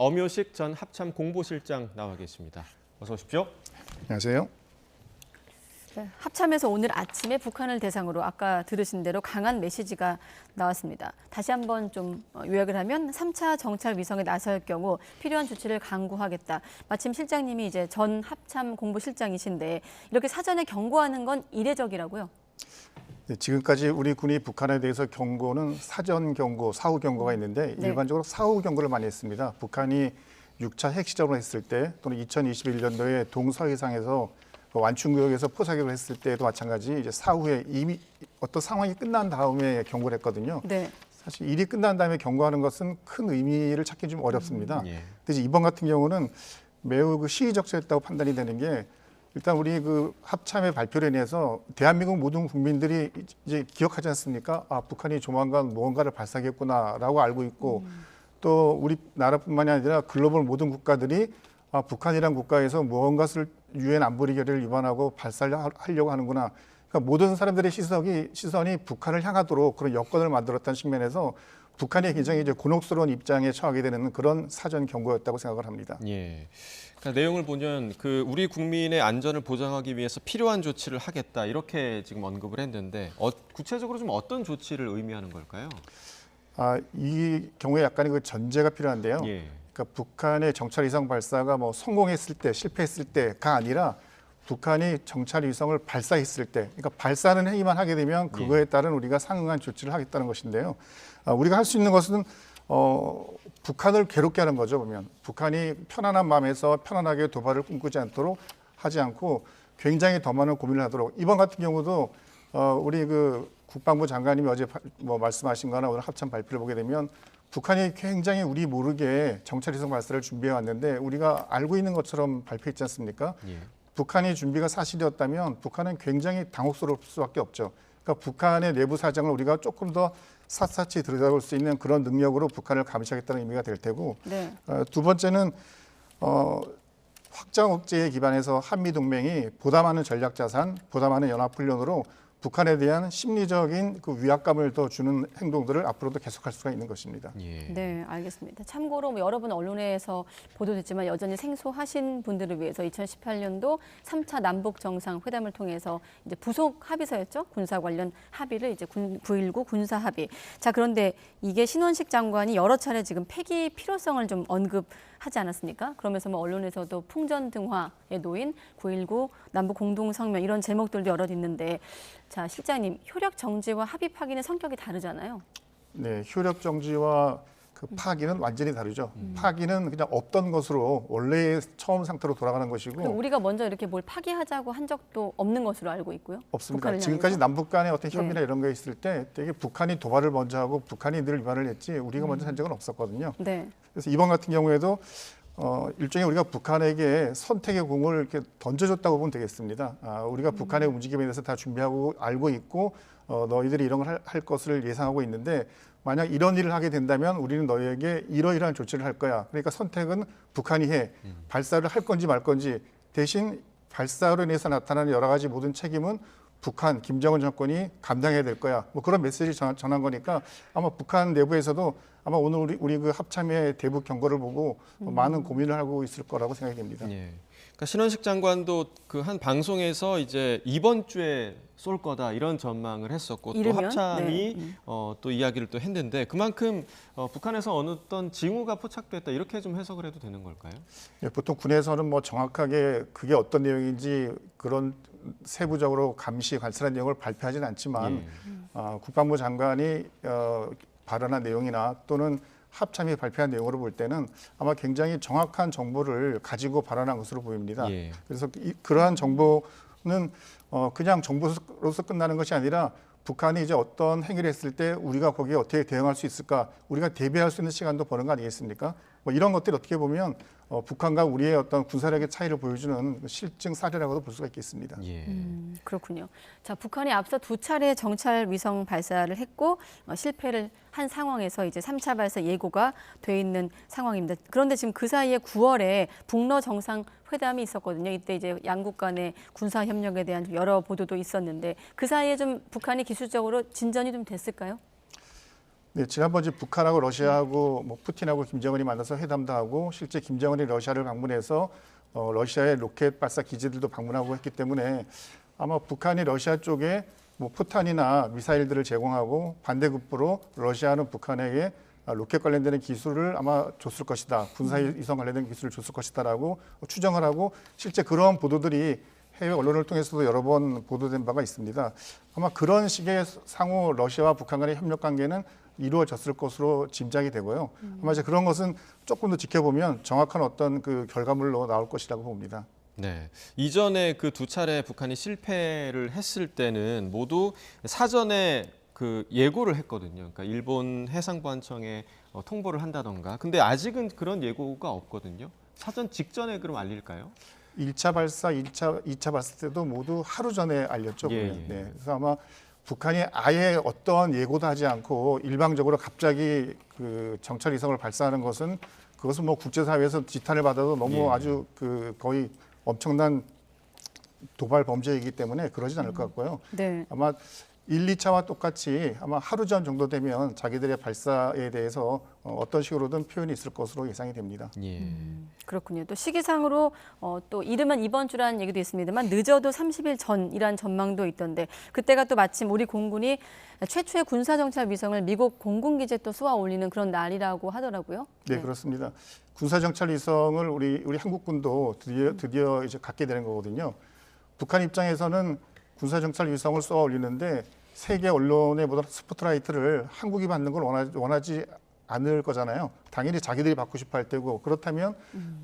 엄효식 전 합참 공보실장 나와 계십니다. 어서 오십시오. 안녕하세요. 네, 합참에서 오늘 아침에 북한을 대상으로 아까 들으신 대로 강한 메시지가 나왔습니다. 다시 한번 좀 어, 요약을 하면 3차 정찰 위성에 나설 경우 필요한 조치를 강구하겠다. 마침 실장님이 이제 전 합참 공보실장이신데 이렇게 사전에 경고하는 건 이례적이라고요. 네, 지금까지 우리 군이 북한에 대해서 경고는 사전 경고, 사후 경고가 있는데 네. 일반적으로 사후 경고를 많이 했습니다. 북한이 6차 핵시험을 했을 때 또는 2021년도에 동서해상에서 그 완충구역에서 포사격을 했을 때도 마찬가지 이제 사후에 이미 어떤 상황이 끝난 다음에 경고를 했거든요. 네. 사실 일이 끝난 다음에 경고하는 것은 큰 의미를 찾기 좀 어렵습니다. 예. 근데 이번 같은 경우는 매우 그 시의적소했다고 판단이 되는 게 일단 우리 그 합참의 발표로 인해서 대한민국 모든 국민들이 이제 기억하지 않습니까? 아 북한이 조만간 무언가를 발사하겠구나라고 알고 있고 또 우리 나라뿐만이 아니라 글로벌 모든 국가들이 아 북한이란 국가에서 무언가를 유엔 안보리 결의를 위반하고 발사를 하- 하려고 하는구나. 그러니까 모든 사람들의 시선이 시선이 북한을 향하도록 그런 여건을 만들었다는 측면에서 북한이 굉장히 이제 곤혹스러운 입장에 처하게 되는 그런 사전 경고였다고 생각을 합니다. 예. 그러니까 내용을 보면 그 우리 국민의 안전을 보장하기 위해서 필요한 조치를 하겠다 이렇게 지금 언급을 했는데 어, 구체적으로 좀 어떤 조치를 의미하는 걸까요? 아, 이 경우에 약간의 그 전제가 필요한데요. 예. 그러니까 북한의 정찰 위성 발사가 뭐 성공했을 때, 실패했을 때가 아니라 북한이 정찰 위성을 발사했을 때, 그러니까 발사는 행위만 하게 되면 그거에 따른 우리가 상응한 조치를 하겠다는 것인데요. 아, 우리가 할 수 있는 것은 어, 북한을 괴롭게 하는 거죠. 보면 북한이 편안한 마음에서 편안하게 도발을 꿈꾸지 않도록 하지 않고 굉장히 더 많은 고민을 하도록 이번 같은 경우도 어, 우리 그 국방부 장관님이 어제 바- 뭐 말씀하신 거나 오늘 합참 발표를 보게 되면 북한이 굉장히 우리 모르게 정찰위성 발사를 준비해 왔는데 우리가 알고 있는 것처럼 발표했지 않습니까? 예. 북한의 준비가 사실이었다면 북한은 굉장히 당혹스러울 수밖에 없죠. 그러니까 북한의 내부 사정을 우리가 조금 더 샅샅이 들여다볼 수 있는 그런 능력으로 북한을 감시하겠다는 의미가 될 테고 네. 어, 두 번째는 어, 확장 억제에 기반해서 한미 동맹이 보다 많은 전략 자산, 보다 많은 연합 훈련으로 북한에 대한 심리적인 그 위압감을 더 주는 행동들을 앞으로도 계속할 수가 있는 것입니다. 예. 네, 알겠습니다. 참고로 뭐 여러 번 언론에서 보도됐지만 여전히 생소하신 분들을 위해서 2018년도 3차 남북 정상 회담을 통해서 이제 부속 합의서였죠. 군사 관련 합의를 이제 군, 9.19 군사 합의. 자, 그런데 이게 신원식 장관이 여러 차례 지금 폐기 필요성을 좀 언급 하지 않았습니까? 그러면서 뭐 언론에서도 풍전 등화에 놓인 9.19 남북 공동 성명 이런 제목들도 여럿 있는데 자, 실장님, 효력 정지와 합의 파기는 성격이 다르잖아요. 네, 효력 정지와 그 파기는 완전히 다르죠. 파기는 그냥 없던 것으로 원래의 처음 상태로 돌아가는 것이고 우리가 먼저 이렇게 뭘 파기하자고 한 적도 없는 것으로 알고 있고요. 없습니다. 지금까지. 남북 간의 어떤 협의나 네. 이런 거 있을 때 되게 북한이 도발을 먼저 하고 북한이 늘 위반을 했지 우리가 먼저 한 적은 없었거든요. 네. 그래서 이번 같은 경우에도 어, 일종의 우리가 북한에게 선택의 공을 이렇게 던져줬다고 보면 되겠습니다. 아, 우리가 북한의 움직임에 대해서 다 준비하고 알고 있고 어, 너희들이 이런 걸 할, 할 것을 예상하고 있는데 만약 이런 일을 하게 된다면 우리는 너희에게 이러이러한 조치를 할 거야. 그러니까 선택은 북한이 해. 발사를 할 건지 말 건지 대신 발사로 인해서 나타나는 여러 가지 모든 책임은 북한 김정은 정권이 감당해야 될 거야. 뭐 그런 메시지를 전- 전한 거니까 아마 북한 내부에서도 아마 오늘 우리 우리 그 합참의 대북 경고를 보고 뭐 많은 고민을 하고 있을 거라고 생각이 됩니다. 예. 그러니까 신원식 장관도 그 한 방송에서 이제 이번 주에 쏠 거다 이런 전망을 했었고 또 이르면? 합참이 네. 어, 또 이야기를 또 했는데 그만큼 어, 북한에서 어느 어떤 징후가 포착됐다 이렇게 좀 해석을 해도 되는 걸까요? 예, 보통 군에서는 뭐 정확하게 그게 어떤 내용인지 그런 세부적으로 감시 관찰한 내용을 발표하지는 않지만 예. 어, 국방부 장관이 어, 발언한 내용이나 또는 합참이 발표한 내용으로 볼 때는 아마 굉장히 정확한 정보를 가지고 발언한 것으로 보입니다. 예. 그래서 이, 그러한 정보는 어, 그냥 정보로서 끝나는 것이 아니라 북한이 이제 어떤 행위를 했을 때 우리가 거기에 어떻게 대응할 수 있을까, 우리가 대비할 수 있는 시간도 버는 거 아니겠습니까? 뭐 이런 것들이 어떻게 보면 어, 북한과 우리의 어떤 군사력의 차이를 보여주는 실증 사례라고도 볼 수가 있겠습니다. 예. 음, 그렇군요. 자, 북한이 앞서 두 차례 정찰 위성 발사를 했고 어, 실패를 한 상황에서 이제 3차 발사 예고가 돼 있는 상황입니다. 그런데 지금 그 사이에 9월에 북러 정상 회담이 있었거든요. 이때 이제 양국 간의 군사 협력에 대한 좀 여러 보도도 있었는데 그 사이에 좀 북한이 기술적으로 진전이 좀 됐을까요? 네, 지난번 이제 북한하고 러시아하고 뭐 푸틴하고 김정은이 만나서 회담도 하고 실제 김정은이 러시아를 방문해서 어, 러시아의 로켓 발사 기지들도 방문하고 했기 때문에 아마 북한이 러시아 쪽에 뭐 포탄이나 미사일들을 제공하고 반대급부로 러시아는 북한에게 아, 로켓 관련되는 기술을 아마 줬을 것이다. 군사 이성 관련된 기술을 줬을 것이다라고 추정을 하고 실제 그런 보도들이 해외 언론을 통해서도 여러 번 보도된 바가 있습니다. 아마 그런 식의 상호 러시아와 북한 간의 협력 관계는 이루어졌을 것으로 짐작이 되고요. 아마 이제 그런 것은 조금 더 지켜보면 정확한 어떤 그 결과물로 나올 것이라고 봅니다. 네. 이전에 그 두 차례 북한이 실패를 했을 때는 모두 사전에 그 예고를 했거든요. 그러니까 일본 해상보안청에 어, 통보를 한다던가. 근데 아직은 그런 예고가 없거든요. 사전 직전에 그럼 알릴까요? 1차 발사, 1차, 2차 발사 때도 모두 하루 전에 알렸죠. 예. 예. 네. 그래서 아마 북한이 아예 어떠한 예고도 하지 않고 일방적으로 갑자기 그 정찰 위성을 발사하는 것은 그것은 뭐 국제사회에서 지탄을 받아도 너무 예. 아주 그 거의 엄청난 도발 범죄이기 때문에 그러진 않을 것 같고요. 네. 아마 1, 2차와 똑같이 아마 하루 전 정도 되면 자기들의 발사에 대해서 어, 어떤 식으로든 표현이 있을 것으로 예상이 됩니다. 예. 그렇군요. 또 시기상으로 어, 또 이르면 이번 주라는 얘기도 있습니다만 늦어도 30일 전이란 전망도 있던데 그때가 또 마침 우리 공군이 최초의 군사 정찰 위성을 미국 공군 기지에 또 쏘아 올리는 그런 날이라고 하더라고요. 네, 그렇습니다. 군사 정찰 위성을 우리 우리 한국군도 드디어 드디어 이제 갖게 되는 거거든요. 북한 입장에서는 군사 정찰 위성을 쏘아 올리는데 세계 언론에 보다 스포트라이트를 한국이 받는 걸 원하, 원하지 않을 거잖아요. 당연히 자기들이 받고 싶어 할 테고 그렇다면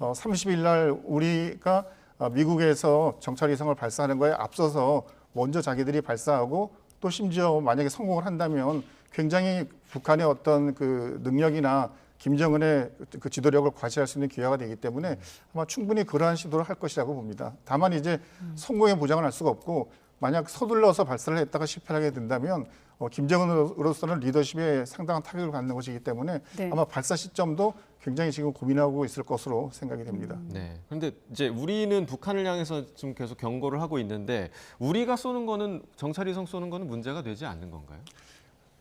어, 30일 날 우리가 어, 미국에서 정찰 위성을 발사하는 거에 앞서서 먼저 자기들이 발사하고 또 심지어 만약에 성공을 한다면 굉장히 북한의 어떤 그 능력이나 김정은의 그 지도력을 과시할 수 있는 기회가 되기 때문에 아마 충분히 그러한 시도를 할 것이라고 봅니다. 다만 이제 성공의 보장을 할 수가 없고 만약 서둘러서 발사를 했다가 실패하게 된다면 어, 김정은으로서는 리더십에 상당한 타격을 받는 것이기 때문에 네. 아마 발사 시점도 굉장히 지금 고민하고 있을 것으로 생각이 됩니다. 네. 그런데 이제 우리는 북한을 향해서 좀 계속 경고를 하고 있는데 우리가 쏘는 거는 정찰위성 쏘는 거는 문제가 되지 않는 건가요?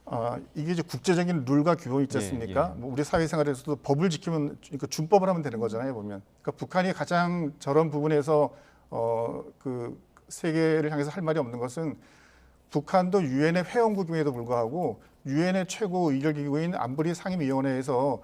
아, 이게 이제 국제적인 룰과 규범이 있지 예, 않습니까? 예. 뭐 우리 사회생활에서도 법을 지키면 그러니까 준법을 하면 되는 거잖아요, 보면. 그러니까 북한이 가장 저런 부분에서 어, 그 세계를 향해서 할 말이 없는 것은 북한도 유엔의 회원국임에도 불구하고 유엔의 최고 의결기구인 안보리 상임위원회에서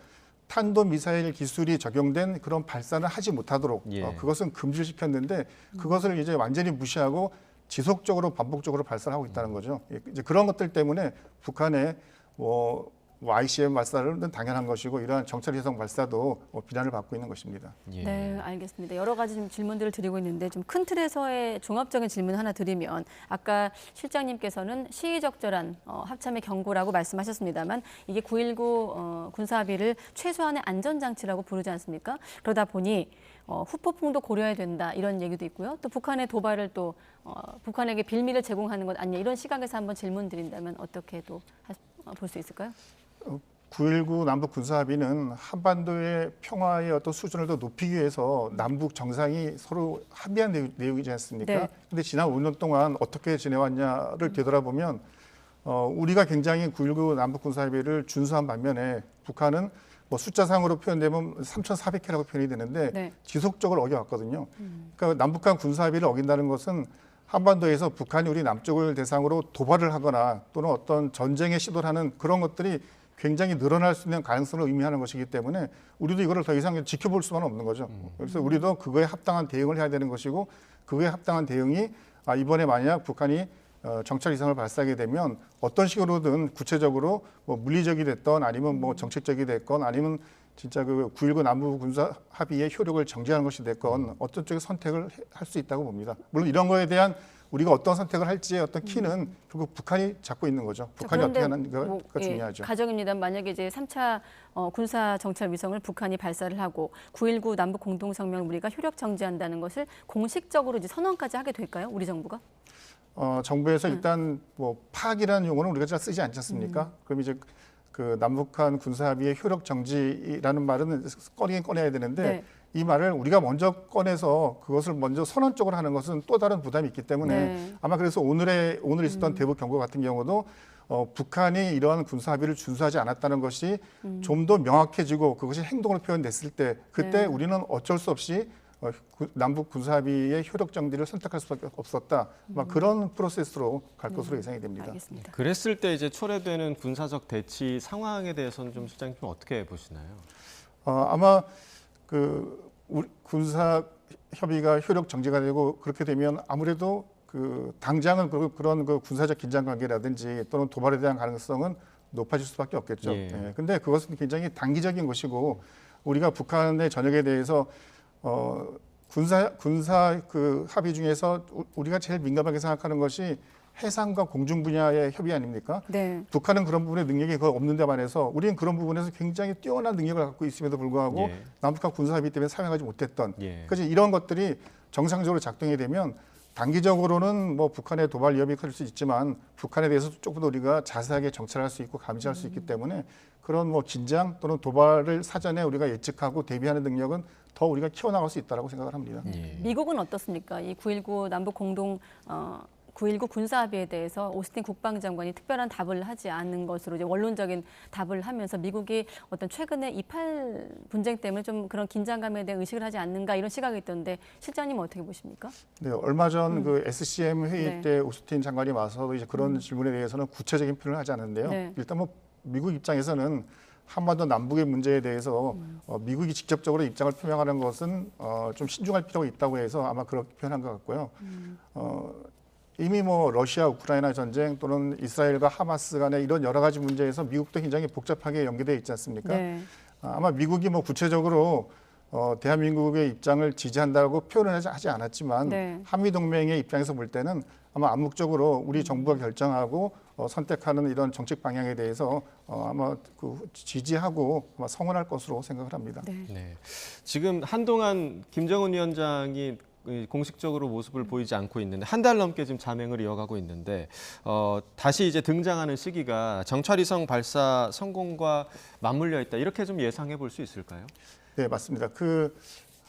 탄도 미사일 기술이 적용된 그런 발사는 하지 못하도록 예. 어, 그것은 금지를 시켰는데 그것을 이제 완전히 무시하고 지속적으로 반복적으로 발사를 하고 있다는 거죠. 예, 이제 그런 것들 때문에 북한의 뭐, 뭐 ICM 발사는 당연한 것이고 이러한 정찰 위성 발사도 어, 비난을 받고 있는 것입니다. 예. 네, 알겠습니다. 여러 가지 좀 질문들을 드리고 있는데 좀 큰 틀에서의 종합적인 질문 하나 드리면 아까 실장님께서는 시의적절한 어, 합참의 경고라고 말씀하셨습니다만 이게 9.19 어, 군사합의를 최소한의 안전장치라고 부르지 않습니까? 그러다 보니 어, 후폭풍도 고려해야 된다 이런 얘기도 있고요. 또 북한의 도발을 또 어, 북한에게 빌미를 제공하는 것 아니냐 이런 시각에서 한번 질문 드린다면 어떻게 또 볼 수 있을까요? 9.19 남북 군사합의는 한반도의 평화의 어떤 수준을 더 높이기 위해서 남북 정상이 서로 합의한 내용- 내용이지 않습니까? 네. 근데 지난 5년 동안 어떻게 지내왔냐를 되돌아보면 어, 우리가 굉장히 9.19 남북 군사합의를 준수한 반면에 북한은 뭐 숫자상으로 표현되면 3,400회라고 표현이 되는데 네. 지속적으로 어겨왔거든요. 그러니까 남북한 군사합의를 어긴다는 것은 한반도에서 북한이 우리 남쪽을 대상으로 도발을 하거나 또는 어떤 전쟁에 시도를 하는 그런 것들이 굉장히 늘어날 수 있는 가능성을 의미하는 것이기 때문에 우리도 이거를 더 이상 지켜볼 수는 없는 거죠. 그래서 우리도 그거에 합당한 대응을 해야 되는 것이고 그거에 합당한 대응이 아, 이번에 만약 북한이 어, 정찰 이상을 발사하게 되면 어떤 식으로든 구체적으로 뭐 물리적이 됐던 아니면 뭐 정책적이 됐건 아니면 진짜 그 9.19 남북 군사 합의의 효력을 정지하는 것이 됐건 어떤 쪽의 선택을 할 수 있다고 봅니다. 물론 이런 거에 대한 우리가 어떤 선택을 할지의 어떤 키는 결국 북한이 잡고 있는 거죠. 북한이 어떻게 하는가가 뭐, 예, 중요하죠. 가정입니다. 만약에 이제 3차 어, 군사 정찰 위성을 북한이 발사를 하고 9.19 남북 공동 성명 우리가 효력 정지한다는 것을 공식적으로 이제 선언까지 하게 될까요? 우리 정부가? 어, 정부에서 일단 뭐 파악이라는 용어는 우리가 잘 쓰지 않지 않습니까? 그럼 이제 그 남북한 군사 합의의 효력 정지라는 말은 꺼내긴 꺼내야 되는데 네. 이 말을 우리가 먼저 꺼내서 그것을 먼저 선언적으로 하는 것은 또 다른 부담이 있기 때문에 네. 아마 그래서 오늘의 오늘 있었던 대북 경고 같은 경우도 어, 북한이 이러한 군사 합의를 준수하지 않았다는 것이 좀더 명확해지고 그것이 행동으로 표현됐을 때 그때 네. 우리는 어쩔 수 없이 어, 구- 남북 군사 합의의 효력 정지를 선택할 수밖에 없었다. 막 그런 프로세스로 갈 것으로 예상이 됩니다. 알겠습니다. 그랬을 때 이제 초래되는 군사적 대치 상황에 대해서는 좀 실장님 좀 어떻게 보시나요? 어, 아마 그 군사 협의가 효력 정지가 되고 그렇게 되면 아무래도 그 당장은 그- 그런 그 군사적 긴장 관계라든지 또는 도발에 대한 가능성은 높아질 수밖에 없겠죠. 예. 예. 근데 그것은 굉장히 단기적인 것이고 우리가 북한의 전역에 대해서 어 군사 군사 그 합의 중에서 우- 우리가 제일 민감하게 생각하는 것이 해상과 공중 분야의 협의 아닙니까? 네. 북한은 그런 부분에 능력이 거의 없는데 반해서 우리는 그런 부분에서 굉장히 뛰어난 능력을 갖고 있음에도 불구하고 예. 남북한 군사 합의 때문에 사용하지 못했던 예. 그래서 이런 것들이 정상적으로 작동이 되면 단기적으로는 뭐 북한의 도발 위협이 클 수 있지만 북한에 대해서 조금 더 우리가 자세하게 정찰할 수 있고 감시할 수 음. 있기 때문에 그런 뭐 긴장 또는 도발을 사전에 우리가 예측하고 대비하는 능력은 더 우리가 키워나갈 수 있다라고 생각을 합니다. 예. 미국은 어떻습니까? 이 9.19 남북 공동 어, 9.19 군사 합의에 대해서 오스틴 국방장관이 특별한 답을 하지 않는 것으로 이제 원론적인 답을 하면서 미국이 어떤 최근에 28 분쟁 때문에 좀 그런 긴장감에 대한 의식을 하지 않는가 이런 시각이 있던데 실장님은 어떻게 보십니까? 네, 얼마 전그 SCM 회의 네. 때 오스틴 장관이 와서 이제 그런 질문에 대해서는 구체적인 표현을 하지 않았는데요. 네. 일단 뭐 미국 입장에서는 한반도 남북의 문제에 대해서 어, 미국이 직접적으로 입장을 표명하는 것은 어, 좀 신중할 필요가 있다고 해서 아마 그렇게 표현한 것 같고요. 어, 이미 뭐 러시아 우크라이나 전쟁 또는 이스라엘과 하마스 간의 이런 여러 가지 문제에서 미국도 굉장히 복잡하게 연계되어 있지 않습니까? 네. 아, 아마 미국이 뭐 구체적으로 어, 대한민국의 입장을 지지한다고 표현을 하지- 하지 않았지만 네. 한미 동맹의 입장에서 볼 때는 아마 암묵적으로 우리 정부가 결정하고 어, 선택하는 이런 정책 방향에 대해서 어, 아마 그 지지하고 아마 성원할 것으로 생각을 합니다. 네. 네. 지금 한동안 김정은 위원장이 이 공식적으로 모습을 보이지 않고 있는데 한 달 넘게 지금 자맹을 이어가고 있는데 어, 다시 이제 등장하는 시기가 정찰위성 발사 성공과 맞물려 있다 이렇게 좀 예상해 볼 수 있을까요? 네, 맞습니다. 그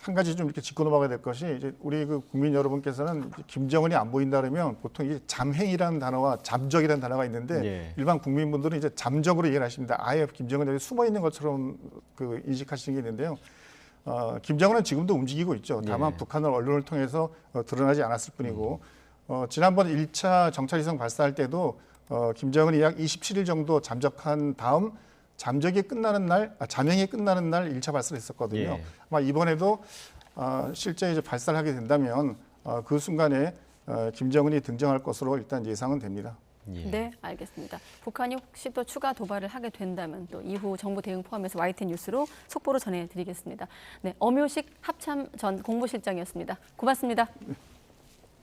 한 가지 좀 이렇게 짚고 넘어가야 될 것이 이제 우리 그 국민 여러분께서는 김정은이 안 보인다 그러면 보통 이제 잠행이라는 단어와 잠적이라는 단어가 있는데 예. 일반 국민분들은 이제 잠적으로 이해를 하십니다. 아예 김정은이 숨어 있는 것처럼 그 인식하시는 게 있는데요. 어, 김정은은 지금도 움직이고 있죠. 다만 예. 북한을 언론을 통해서 어, 드러나지 않았을 뿐이고 어, 지난번 1차 정찰위성 발사할 때도 어, 김정은이 약 27일 정도 잠적한 다음 잠적이 끝나는 날, 아, 잠행이 끝나는 날 1차 발사를 했었거든요. 예. 아마 이번에도 어, 실제 이제 발사를 하게 된다면 어, 그 순간에 어, 김정은이 등장할 것으로 일단 예상은 됩니다. 예. 네, 알겠습니다. 북한이 혹시 또 추가 도발을 하게 된다면 또 이후 정부 대응 포함해서 YTN 뉴스로 속보로 전해드리겠습니다. 네, 엄효식 합참 전 공보실장이었습니다. 고맙습니다.